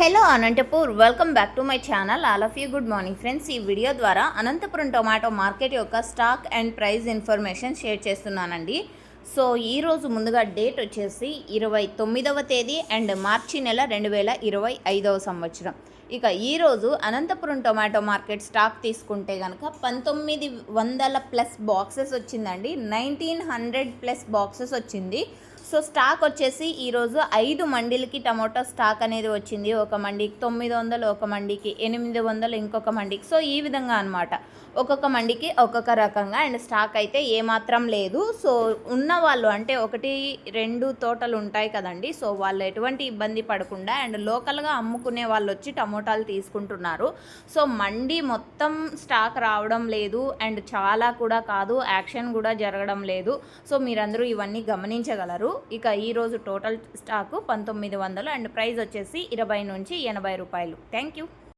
Hello Anantapur welcome back to my channel all of you good morning friends ఈ video ద్వారా Anantapuram tomato market యొక్క stock and price information share చేస్తున్నానండి. So ఈరోజు ముందుగా date వచ్చేసి ఇరవై తొమ్మిదవ తేదీ అండ్ మార్చి నెల రెండు వేల ఇరవై ఐదవ సంవత్సరం. ఇక ఈరోజు అనంతపురం టొమాటో మార్కెట్ స్టాక్ తీసుకుంటే కనుక పంతొమ్మిది వందల ప్లస్ బాక్సెస్ వచ్చిందండి. నైన్టీన్ హండ్రెడ్ ప్లస్ బాక్సెస్ వచ్చింది. సో స్టాక్ వచ్చేసి ఈరోజు ఐదు మండీలకి టమోటా స్టాక్ అనేది వచ్చింది. ఒక మండీకి తొమ్మిది వందలు ఒక మండీకి ఎనిమిది వందలు ఇంకొక మండీకి. సో ఈ విధంగా అనమాట ఒక్కొక్క మండికి ఒక్కొక్క రకంగా అండ్ స్టాక్ అయితే ఏమాత్రం లేదు. సో ఉన్న వాళ్ళు అంటే ఒకటి రెండు తోటలు ఉంటాయి కదండి. సో వాళ్ళు ఎటువంటి ఇబ్బంది పడకుండా అండ్ లోకల్గా అమ్ముకునే వాళ్ళు వచ్చి టమోటాలు తీసుకుంటున్నారు. సో మండీ మొత్తం స్టాక్ రావడం లేదు అండ్ చాలా కూడా కాదు యాక్షన్ కూడా జరగడం లేదు. సో మీరందరూ ఇవన్నీ గమనించగలరు. ఇక ఈరోజు టోటల్ స్టాకు పంతొమ్మిది వందలు అండ్ ప్రైస్ వచ్చేసి ఇరవై నుంచి ఎనభై రూపాయలు. Thank you.